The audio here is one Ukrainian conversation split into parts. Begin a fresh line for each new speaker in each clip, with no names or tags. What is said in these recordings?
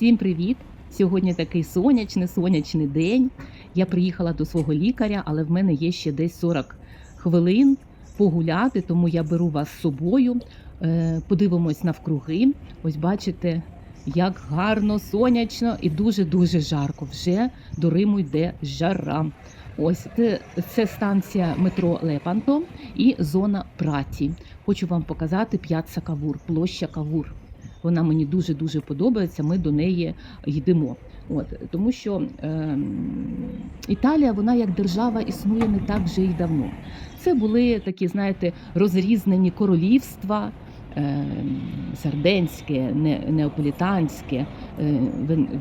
Всім привіт! Сьогодні такий сонячний сонячний день. Я приїхала до свого лікаря, але в мене є ще десь 40 хвилин погуляти, тому я беру вас з собою. Е, Подивимось навкруги. Ось бачите, як гарно, сонячно і дуже-дуже жарко. Вже до Риму йде жара. Ось це, це станція метро Лепанто і зона Праті. Хочу вам показати п'ятса Кавур, площа Кавур. Вона мені дуже дуже подобається. Ми до неї йдемо. От тому, що е, Італія, вона як держава існує не так вже й давно. Це були такі, знаєте, розрізнені королівства. е, Сарденське, неаполітанське, е,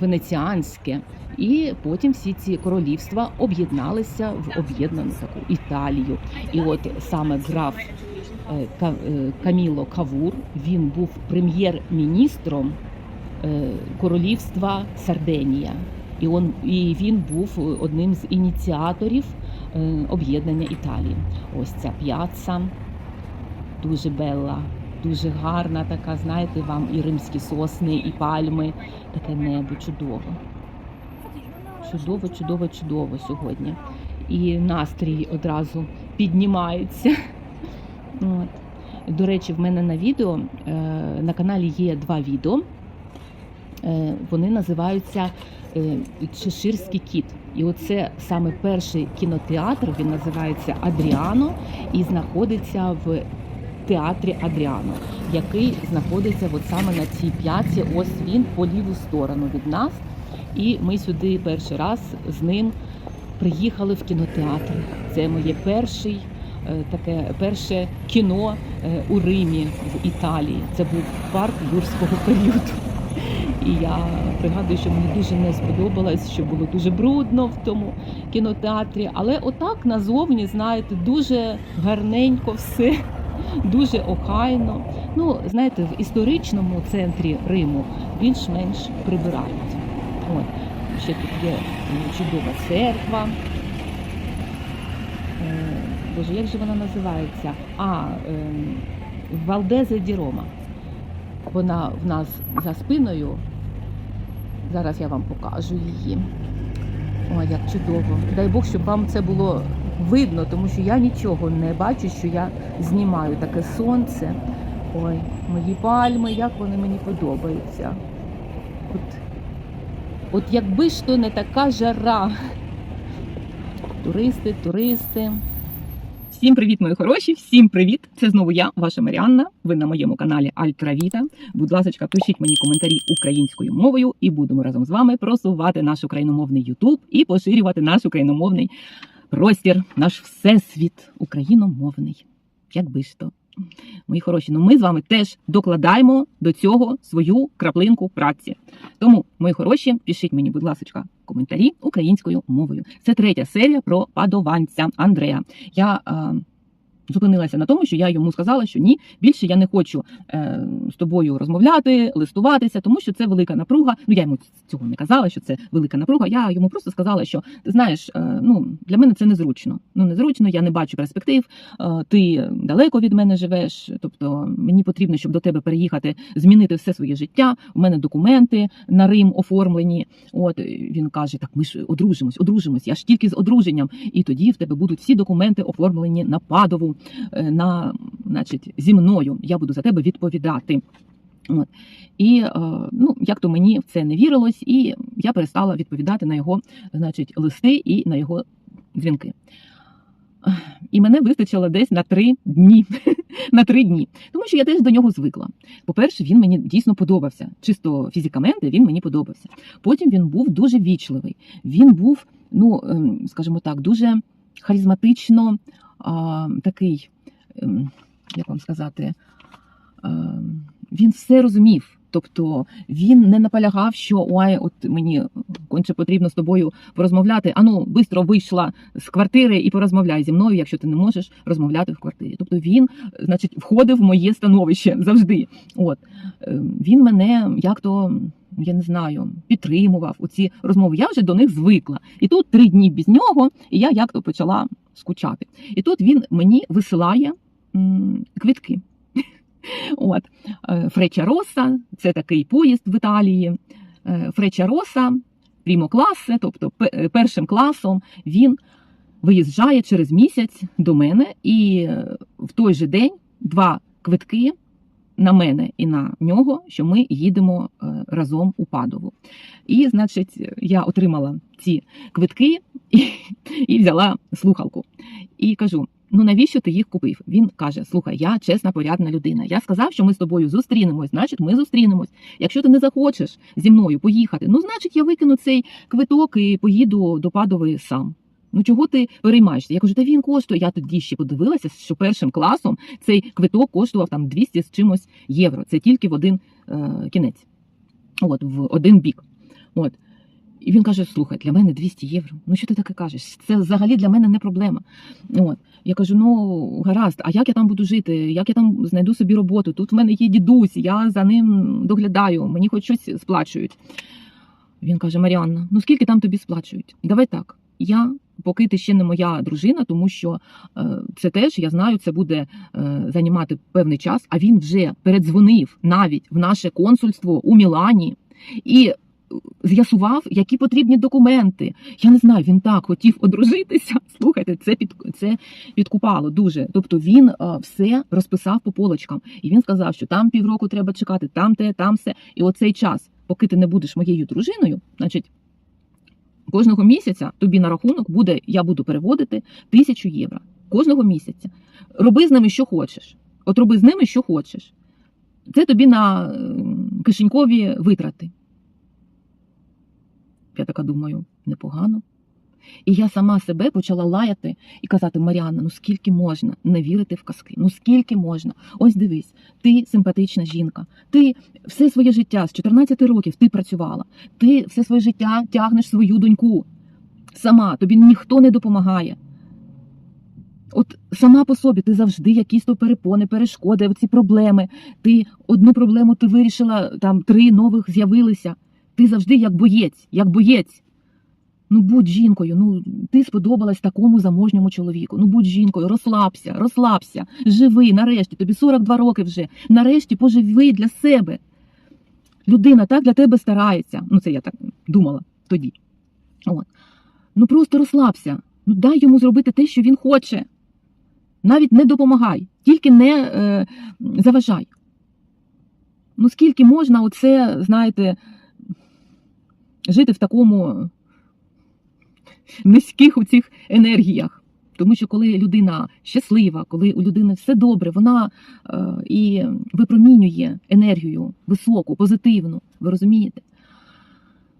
венеціанське, і потім всі ці королівства об'єдналися в об'єднану таку Італію. І от саме граф Каміло Кавур він був прем'єр-міністром е, королівства Сарденія. І, он, і він був одним з ініціаторів е, об'єднання Італії. Ось ця п'яца дуже белла, дуже гарна, така, знаєте, вам і римські сосни, і пальми, таке небо чудово. Чудово, чудово, чудово сьогодні. І настрій одразу піднімається. От. До речі, в мене на відео е, на каналі є два відео. Е, Вони називаються е, Чеширський кіт. І оце саме перший кінотеатр, він називається Адріано і знаходиться в театрі Адріано, який знаходиться от саме на цій п'яці. Ось він по ліву сторону від нас. І ми сюди перший раз з ним приїхали в кінотеатр. Це моє перший. Е, Таке перше кіно е, у Римі в Італії. Це був парк юрського періоду. І я пригадую, що мені дуже не сподобалось, що було дуже брудно в тому кінотеатрі. Але отак назовні, знаєте, дуже гарненько все, дуже охайно. Ну, знаєте, в історичному центрі Риму більш-менш прибирають. От. Ще тут є чудова церква. Е, Боже, як же вона називається? А, ем, Валдезе ді. Вона в нас за спиною. Зараз я вам покажу її. Ой, як чудово. Дай Бог, щоб вам це було видно, тому що я нічого не бачу, що я знімаю таке сонце. Ой, мої пальми, як вони мені подобаються. От, от якби ж то не така жара. Туристи, туристи. Всім привіт, мої хороші! Всім привіт! Це знову я, ваша Маріанна. Ви на моєму каналі Альтравіта. Будь ласка, пишіть мені коментарі українською мовою, і будемо разом з вами просувати наш україномовний Ютуб і поширювати наш україномовний простір, наш всесвіт україномовний. Якби ж то. Мої хороші, ну ми з вами теж докладаємо до цього свою краплинку праці. Тому, мої хороші, пишіть мені, будь ласка, коментарі українською мовою. Це третя серія про падованця Андрея. Я е, зупинилася на тому, що я йому сказала, що ні, більше я не хочу е, з тобою розмовляти, листуватися, тому що це велика напруга. Ну я йому цього не казала, що це велика напруга. Я йому просто сказала, що ти знаєш, е, ну для мене це незручно. Ну незручно, я не бачу перспектив. Е, ти далеко від мене живеш. Тобто мені потрібно, щоб до тебе переїхати, змінити все своє життя. У мене документи на Рим оформлені. От він каже: Так, ми ж одружимось, одружимось. Я ж тільки з одруженням, і тоді в тебе будуть всі документи оформлені на падову, е, на значить, зі мною. Я буду за тебе відповідати. От. І е, ну, як то мені в це не вірилось, і я перестала відповідати на його значить, листи і на його дзвінки. І мене вистачило десь на три дні. на три дні. Тому що я теж до нього звикла. По-перше, він мені дійсно подобався. Чисто фізикаменти він мені подобався. Потім він був дуже вічливий. Він був, ну ем, скажімо так, дуже харизматично такий, ем, як вам сказати, ем, він все розумів. Тобто він не наполягав, що ой, от мені конче потрібно з тобою порозмовляти. Ану, швидко вийшла з квартири і порозмовляй зі мною, якщо ти не можеш розмовляти в квартирі. Тобто він, значить, входив в моє становище завжди. От Е, він мене як то. Я не знаю, підтримував у ці розмови. Я вже до них звикла. І тут три дні без нього, і я як то почала скучати. І тут він мені висилає м, квітки. От Фреча Роса, це такий поїзд в Італії. е, Фреча Роса, Прімо класе, тобто е, першим класом, він виїжджає через місяць до мене, і е, в той же день два квитки на мене і на нього, що ми їдемо е, разом у Падову. І, значить, я отримала ці квитки і, і взяла слухалку. І кажу: ну навіщо ти їх купив? Він каже: Слухай, я чесна, порядна людина. Я сказав, що ми з тобою зустрінемось, значить, ми зустрінемось. Якщо ти не захочеш зі мною поїхати, ну значить я викину цей квиток і поїду до Падови сам. Ну чого ти переймаєшся? Я кажу, та він коштує. Я тоді ще подивилася, що першим класом цей квиток коштував там 200 з чимось євро. Це тільки в один е, кінець, от в один бік. От. І він каже: слухай, для мене 200 євро. Ну що ти таке кажеш? Це взагалі для мене не проблема. От. Я кажу: ну гаразд, а як я там буду жити? Як я там знайду собі роботу? Тут в мене є дідусь, я за ним доглядаю, мені хоч щось сплачують. Він каже: Маріанна, ну скільки там тобі сплачують? Давай так. Я, поки ти ще не моя дружина, тому що е, це теж я знаю, це буде е, займати певний час. А він вже передзвонив навіть в наше консульство у Мілані і е, з'ясував, які потрібні документи. Я не знаю, він так хотів одружитися. Слухайте, це під це підкупало дуже. Тобто він все розписав по полочкам, і він сказав, що там півроку треба чекати, там те, там все. І оцей час, поки ти не будеш моєю дружиною, значить. Кожного місяця тобі на рахунок буде, я буду переводити тисячу євро. Кожного місяця. Роби з ними, що хочеш. От роби з ними, що хочеш. Це тобі на е, кишенькові витрати. Я така думаю, непогано. І я сама себе почала лаяти і казати: Маріанна, ну скільки можна не вірити в казки? Ну скільки можна? Ось дивись, ти симпатична жінка. Ти все своє життя з 14 років ти працювала. Ти все своє життя тягнеш свою доньку. Сама, тобі ніхто не допомагає. От сама по собі ти завжди якісь то перепони, перешкоди, оці проблеми. Ти одну проблему ти вирішила, там три нових з'явилися. Ти завжди як боєць, як боєць. Ну будь жінкою, ну ти сподобалась такому заможньому чоловіку. Ну будь жінкою, розслабся, розслабся, живи, нарешті, тобі 42 роки вже. Нарешті поживи для себе. Людина так для тебе старається. Ну, це я так думала тоді. От. Ну просто розслабся. Ну дай йому зробити те, що він хоче. Навіть не допомагай, тільки не е, заважай. Ну скільки можна оце, знаєте, жити в такому низьких у цих енергіях. Тому що коли людина щаслива, коли у людини все добре, вона е, і випромінює енергію високу, позитивну. Ви розумієте?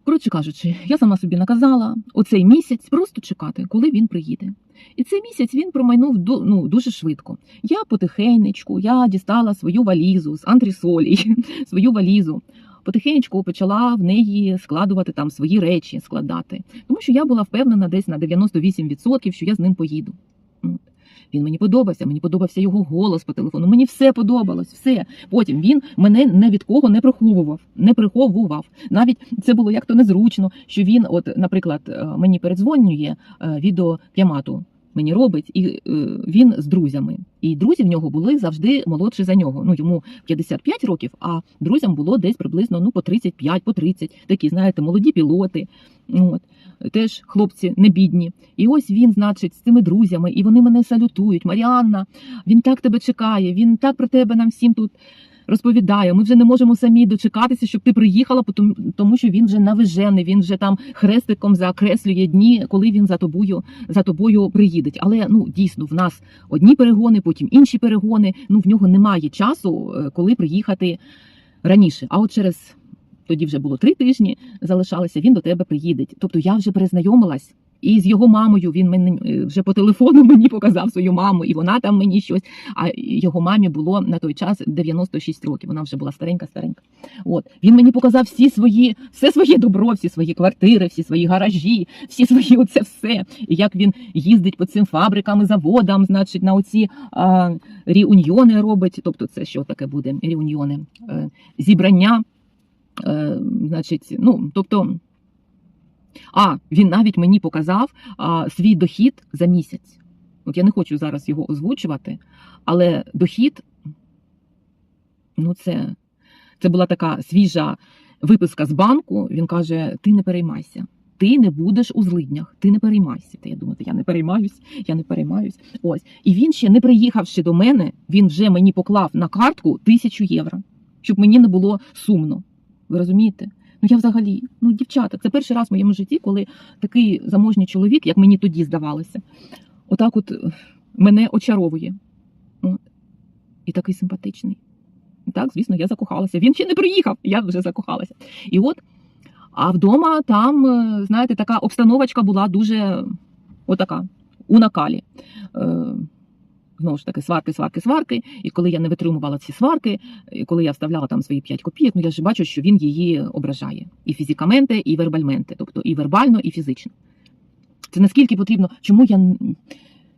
Коротше кажучи, я сама собі наказала оцей місяць просто чекати, коли він приїде. І цей місяць він промайнув ну, дуже швидко. Я потихенечку, я дістала свою валізу з антресолі, свою валізу. Потихенечку почала в неї складувати там свої речі, складати. Тому що я була впевнена десь на 98%, що я з ним поїду. Він мені подобався, мені подобався його голос по телефону. Мені все подобалось, все. Потім він мене не від кого не приховував, не приховував. Навіть це було як то незручно, що він, от, наприклад, е, мені передзвонює е, відеоп'ямату. Мені робить, і е, він з друзями. І друзі в нього були завжди молодші за нього. Ну йому 55 років, а друзям було десь приблизно ну по 35, по 30. Такі, знаєте, молоді пілоти. От теж хлопці не бідні. І ось він, значить, з цими друзями, і вони мене салютують. Маріанна, він так тебе чекає, він так про тебе нам всім тут розповідає. Ми вже не можемо самі дочекатися, щоб ти приїхала, тому- що він вже навижений, він вже там хрестиком закреслює дні, коли він за тобою за тобою приїде. Але ну дійсно в нас одні перегони, потім інші перегони. Ну в нього немає часу, е, коли приїхати раніше. А от через тоді вже було три тижні, залишалося, він до тебе приїде. Тобто я вже перезнайомилась. І з його мамою він мені е, вже по телефону мені показав свою маму, і вона там мені щось. А його мамі було на той час 96 років. Вона вже була старенька, старенька. От він мені показав всі свої, все своє добро, всі свої квартири, всі свої гаражі, всі свої оце все. І як він їздить по цим фабрикам і заводам, значить, на оці а, ріуньйони робить. Тобто, це що таке буде? Ріуньйони, е, зібрання. Е, значить, ну, тобто, а, він навіть мені показав а, свій дохід за місяць. От я не хочу зараз його озвучувати, але дохід, ну, це, це була така свіжа
виписка з банку. Він каже: Ти не переймайся. Ти не будеш у злиднях, ти не переймайся. Та я думаю, я не переймаюсь, я не переймаюсь. Ось. І він ще не приїхавши до мене, він вже мені поклав на картку тисячу євро, щоб мені не було сумно. Ви розумієте? Ну я взагалі, ну дівчата, це перший раз в моєму житті, коли такий заможній чоловік, як мені тоді здавалося, отак от е, мене очаровує. От. І такий симпатичний. Так, звісно, я закохалася. Він ще не приїхав, я вже закохалася. І от, а вдома там, е, знаєте, така обстановочка була дуже отака, у накалі. Знову ж таки, сварки, сварки, сварки. І коли я не витримувала ці сварки, і коли я вставляла там свої 5 копійок, ну я ж бачу, що він її ображає. І фізикаменти, і вербальменти, тобто і вербально, і фізично. Це наскільки потрібно, чому я,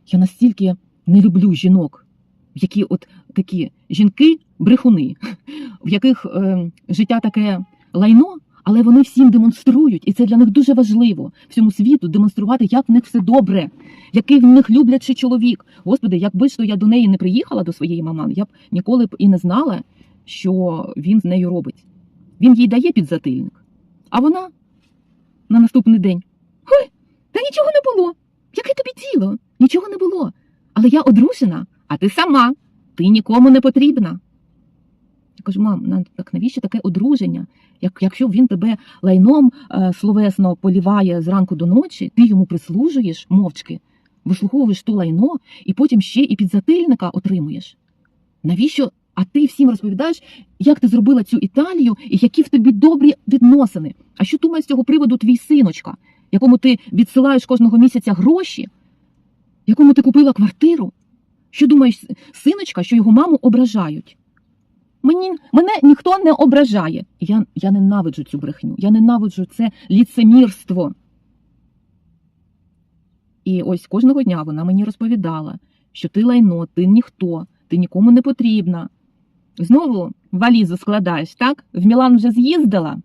я настільки не люблю жінок, які от такі жінки, брехуни, в яких е, життя таке лайно, але вони всім демонструють, і це для них дуже важливо всьому світу демонструвати, як в них все добре, який в них люблячий чоловік. Господи, якби ж то я до неї не приїхала до своєї мамани, я б ніколи б і не знала, що він з нею робить. Він їй дає підзатильник, а вона на наступний день. Ой, та нічого не було. Яке тобі діло? Нічого не було. Але я одружена, а ти сама. Ти нікому не потрібна. Я кажу, мам, так навіщо таке одруження? Як, якщо він тебе лайном е, словесно поліває зранку до ночі, ти йому прислужуєш мовчки, вислуховуєш то лайно, і потім ще і підзатильника отримуєш. Навіщо? А ти всім розповідаєш, як ти зробила цю Італію і які в тобі добрі відносини. А що думає з цього приводу твій синочка, якому ти відсилаєш кожного місяця гроші, якому ти купила квартиру? Що думаєш, синочка, що його маму ображають? Мені, мене ніхто не ображає. Я, я ненавиджу цю брехню. Я ненавиджу це ліцемірство. І ось кожного дня вона мені розповідала, що ти лайно, ти ніхто, ти нікому не потрібна. Знову валізу складаєш, так? В Мілан вже з'їздила,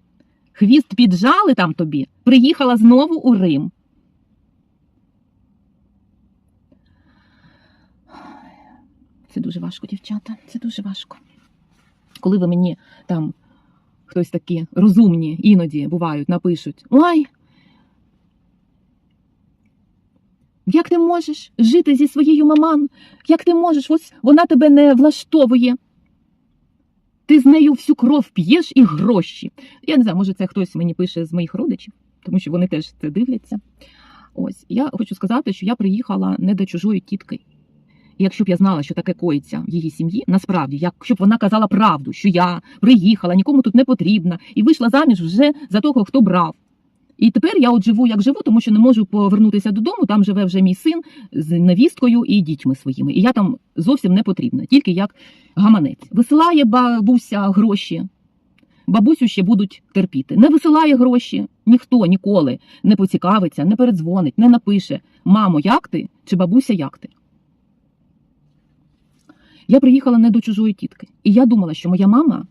хвіст піджали там тобі, приїхала знову у Рим. Це дуже важко, дівчата, це дуже важко. Коли ви мені там хтось такі розумні іноді бувають, напишуть: Ой, як ти можеш жити зі своєю маман? Як ти можеш? Ось вона тебе не влаштовує. Ти з нею всю кров п'єш і гроші. Я не знаю, може, це хтось мені пише з моїх родичів, тому що вони теж це дивляться. Ось я хочу сказати, що я приїхала не до чужої тітки. Якщо б я знала, що таке коїться в її сім'ї, насправді, якщо б вона казала правду, що я приїхала, нікому тут не потрібна, і вийшла заміж вже за того, хто брав. І тепер я от живу, як живу, тому що не можу повернутися додому. Там живе вже мій син з невісткою і дітьми своїми. І я там зовсім не потрібна, тільки як гаманець. Висилає бабуся гроші. Бабусю ще будуть терпіти. Не висилає гроші. Ніхто ніколи не поцікавиться, не передзвонить, не напише: Мамо, як ти? Чи бабуся, як ти? Я приїхала не до чужої тітки, і я думала, що моя мама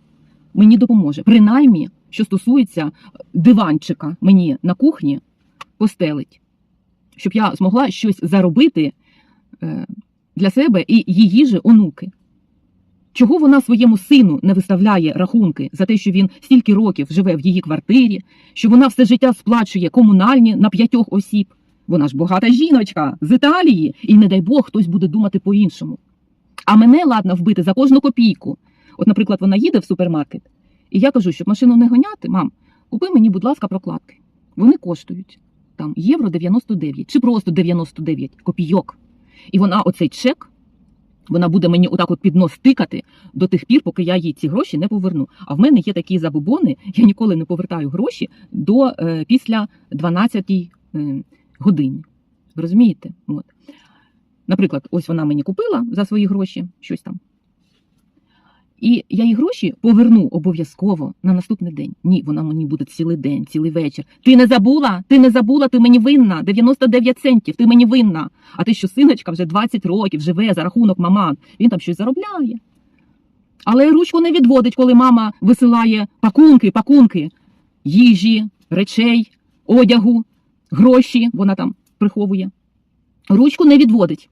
мені допоможе. Принаймні, що стосується диванчика мені на кухні, постелить, щоб я змогла щось заробити е, для себе і її же онуки. Чого вона своєму сину не виставляє рахунки за те, що він стільки років живе в її квартирі, що вона все життя сплачує комунальні на п'ятьох осіб? Вона ж багата жіночка з Італії, і не дай Бог хтось буде думати по-іншому. А мене ладно вбити за кожну копійку. От, наприклад, вона їде в супермаркет, і я кажу, щоб машину не гоняти, мам, купи мені, будь ласка, прокладки. Вони коштують там євро 99 чи просто 99 копійок. І вона оцей чек, вона буде мені отак от під нос тикати до тих пір, поки я їй ці гроші не поверну. А в мене є такі забобони, я ніколи не повертаю гроші до е, після 12 е, годині. Ви розумієте? От. Наприклад, ось вона мені купила за свої гроші щось там. І я їй гроші поверну обов'язково на наступний день. Ні, вона мені буде цілий день, цілий вечір. Ти не забула? Ти не забула, ти мені винна. 99 центів, ти мені винна. А ти що синочка вже 20 років живе за рахунок маман. Він там щось заробляє. Але ручку не відводить, коли мама висилає пакунки, пакунки їжі, речей, одягу, гроші. Вона там приховує. Ручку не відводить.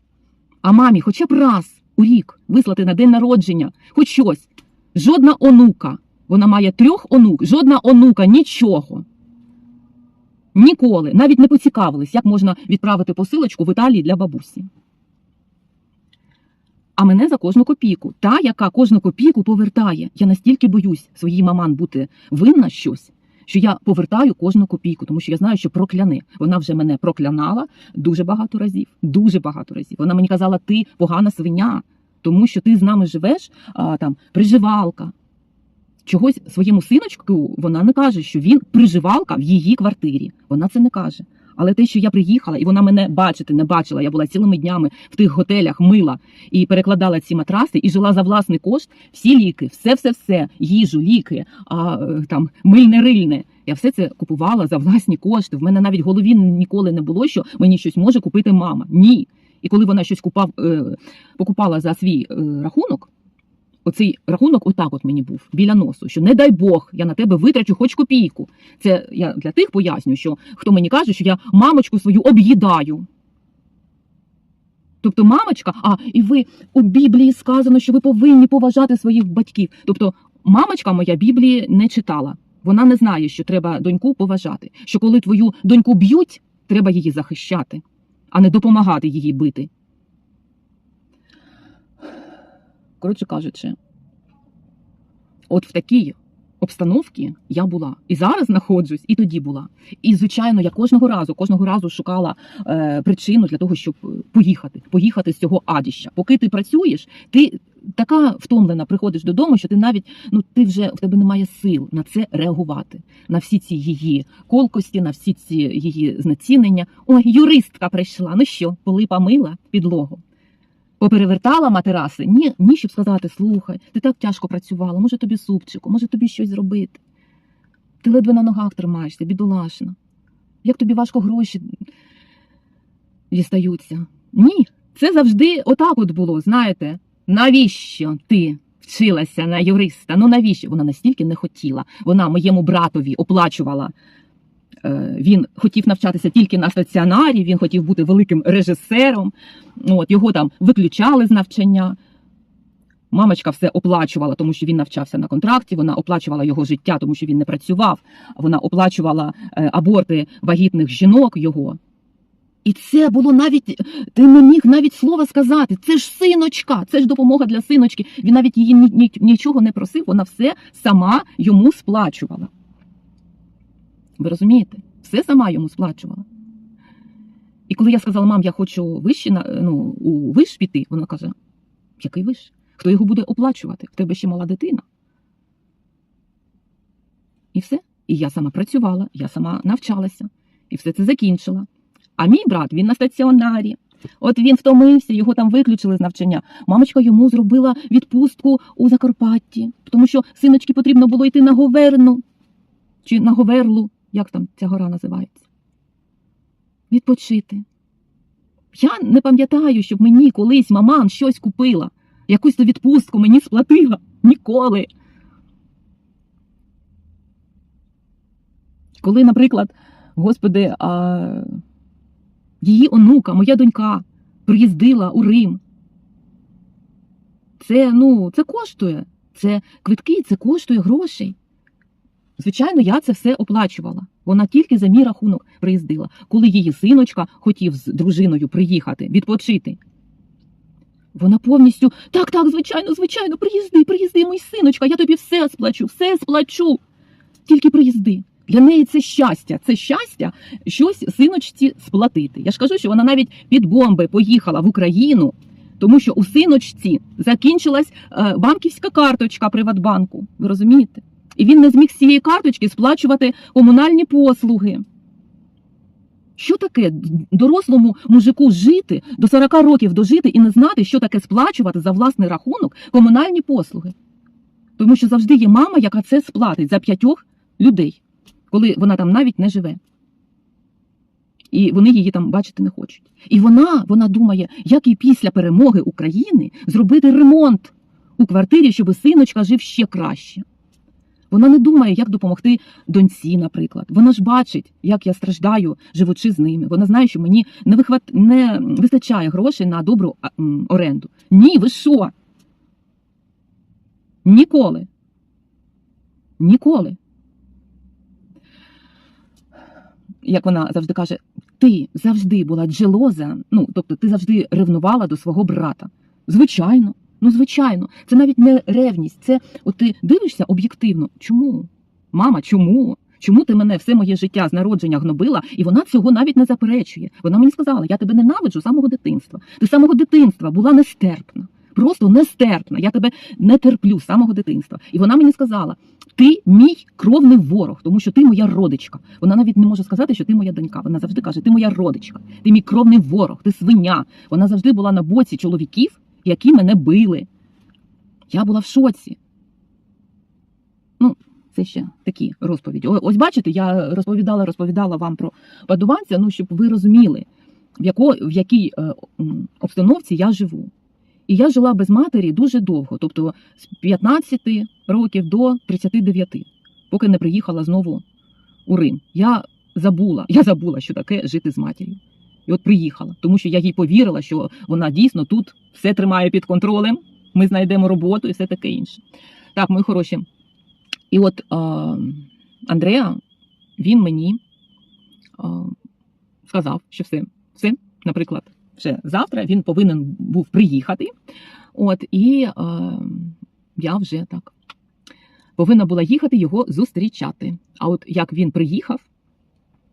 А мамі хоча б раз у рік вислати на день народження, хоч щось. Жодна онука Вона має трьох онук, жодна онука, нічого. Ніколи навіть не поцікавились, як можна відправити посилочку в Італії для бабусі. А мене за кожну копійку. Та, яка кожну копійку повертає. Я настільки боюсь своїй маман бути винна щось, що я повертаю кожну копійку, тому що я знаю, що прокляне. Вона вже мене проклянала дуже багато разів. Дуже багато разів. Вона мені казала, ти погана свиня, тому що ти з нами живеш, а, там приживалка. Чогось своєму синочку вона не каже, що він приживалка в її квартирі. Вона це не каже. Але те, що я приїхала, і вона мене бачити не бачила, я була цілими днями в тих готелях, мила і перекладала ці матраси, і жила за власний кошт, всі ліки, все, все, все, їжу, ліки, а е, там мильне рильне. Я все це купувала за власні кошти. В мене навіть в голові ніколи не було, що мені щось може купити мама. Ні. І коли вона щось купав, е, покупала за свій е, рахунок, оцей рахунок отак от мені був біля носу, що не дай Бог, я на тебе витрачу хоч копійку. Це я для тих поясню, що хто мені каже, що я мамочку свою об'їдаю. Тобто, мамочка, а і ви у Біблії сказано, що ви повинні поважати своїх батьків. Тобто, мамочка моя Біблії не читала. Вона не знає, що треба доньку поважати. Що коли твою доньку б'ють, треба її захищати, а не допомагати її бити. Коротше кажучи, от в такій обстановці я була. І зараз знаходжусь, і тоді була. І, звичайно, я кожного разу, кожного разу шукала е, причину для того, щоб поїхати, поїхати з цього адіща. Поки ти працюєш, ти така втомлена приходиш додому, що ти навіть ну ти вже в тебе немає сил на це реагувати, на всі ці її колкості, на всі ці її знецінення. Ой, юристка прийшла. Ну що, полипа мила підлогу. Поперевертала матераси? Ні, ні, щоб сказати, слухай, ти так тяжко працювала, може тобі супчику, може тобі щось зробити. Ти ледве на ногах тримаєшся, бідолашна. Як тобі важко гроші дістаються? Ні, це завжди отак от було, знаєте. Навіщо ти вчилася на юриста? Ну навіщо? Вона настільки не хотіла. Вона моєму братові оплачувала. Е, Він хотів навчатися тільки на стаціонарі, він хотів бути великим режисером. От, його там виключали з навчання. Мамочка все оплачувала, тому що він навчався на контракті. Вона оплачувала його життя, тому що він не працював. Вона оплачувала е, аборти вагітних жінок його. І це було навіть ти не міг навіть слова сказати. Це ж синочка, це ж допомога для синочки. Він навіть її ні, ні, нічого не просив, вона все сама йому сплачувала. Ви розумієте? Все сама йому сплачувала. І коли я сказала, мам, я хочу вище, ну, у виш піти, вона каже: який виш? Хто його буде оплачувати? В тебе ще мала дитина. І все. І я сама працювала, я сама навчалася, і все це закінчила. А мій брат, він на стаціонарі. От він втомився, його там виключили з навчання. Мамочка йому зробила відпустку у Закарпатті, тому що синочки потрібно було йти на Говерну чи на Говерлу, як там ця гора називається. Відпочити. Я не пам'ятаю, щоб мені колись маман щось купила, якусь то відпустку мені сплатила. Ніколи. Коли, наприклад, господи, а... її онука, моя донька, приїздила у Рим. Це, ну, це коштує. Це квитки, це коштує грошей. Звичайно, я це все оплачувала. Вона тільки за мій рахунок приїздила, коли її синочка хотів з дружиною приїхати, відпочити. Вона повністю так, так, звичайно, звичайно, приїзди, приїзди, мій синочка, я тобі все сплачу, все сплачу. Тільки приїзди. Для неї це щастя, це щастя щось синочці сплатити. Я ж кажу, що вона навіть під бомби поїхала в Україну, тому що у синочці закінчилась е, банківська карточка Приватбанку. Ви розумієте? І він не зміг з цієї карточки сплачувати комунальні послуги. Що таке дорослому мужику жити, до 40 років дожити і не знати, що таке сплачувати за власний рахунок комунальні послуги? Тому що завжди є мама, яка це сплатить за п'ятьох людей, коли вона там навіть не живе. І вони її там бачити не хочуть. І вона, вона думає, як і після перемоги України зробити ремонт у квартирі, щоб синочка жив ще краще. Вона не думає, як допомогти доньці, наприклад. Вона ж бачить, як я страждаю, живучи з ними. Вона знає, що мені не вихват... не вистачає грошей на добру оренду. Ні, ви що? Ніколи. Ніколи. Як вона завжди каже, ти завжди була джелоза, ну, тобто ти завжди ревнувала до свого брата. Звичайно, ну звичайно, це навіть не ревність, це от ти дивишся об'єктивно. Чому? Мама, чому? Чому ти мене все моє життя з народження гнобила, і вона цього навіть не заперечує. Вона мені сказала, я тебе ненавиджу з самого дитинства. Ти з самого дитинства була нестерпна. Просто нестерпна. Я тебе не терплю з самого дитинства. І вона мені сказала: ти мій кровний ворог, тому що ти моя родичка. Вона навіть не може сказати, що ти моя донька. Вона завжди каже: ти моя родичка, ти мій кровний ворог, ти свиня. Вона завжди була на боці чоловіків, які мене били. Я була в шоці. Ну, це ще такі розповіді. Ось бачите, я розповідала, розповідала вам про падуванця, ну щоб ви розуміли, в, яко, в якій е, обстановці я живу. І я жила без матері дуже довго, тобто з 15 років до 39, поки не приїхала знову у Рим. Я забула, я забула, що таке жити з матір'ю. І от приїхала, тому що я їй повірила, що вона дійсно тут все тримає під контролем, ми знайдемо роботу і все таке інше. Так, мої хороші. І от е, Андреа, він мені е, сказав, що все, все, наприклад, вже завтра він повинен був приїхати. От, і е, я вже так повинна була їхати його зустрічати. А от як він приїхав,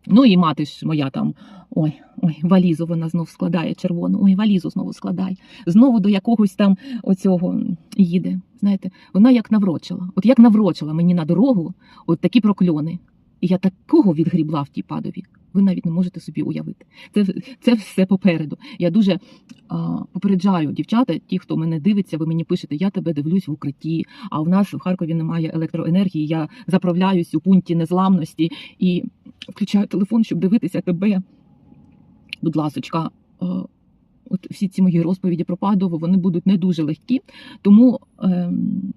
ну і мати ж моя там, ой, ой, валізу вона знов складає червону, ой, валізу знову складає. Знову до якогось там оцього їде. Знаєте, вона як наврочила. От як наврочила мені на дорогу, от такі прокльони. І я такого відгрібла в тій падові. Ви навіть не можете собі уявити. Це, це все попереду. Я дуже а, попереджаю дівчата, ті, хто мене дивиться, ви мені пишете, я тебе дивлюсь в укритті. А в нас в Харкові немає електроенергії. Я заправляюсь у пункті незламності і включаю телефон, щоб дивитися тебе. Будь ласочка, от всі ці мої розповіді про падову, вони будуть не дуже легкі, тому. Ем,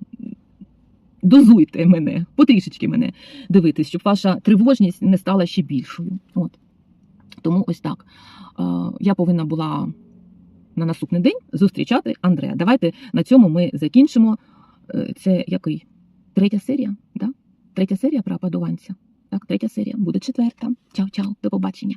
Дозуйте мене, потрішечки мене дивитись, щоб ваша тривожність не стала ще більшою. От. Тому ось так. Е, я повинна була на наступний день зустрічати Андрея. Давайте на цьому ми закінчимо. Е, Це який? Третя серія? Да? Третя серія про падуванця. Так, третя серія. Буде четверта. Чао-чао, до побачення.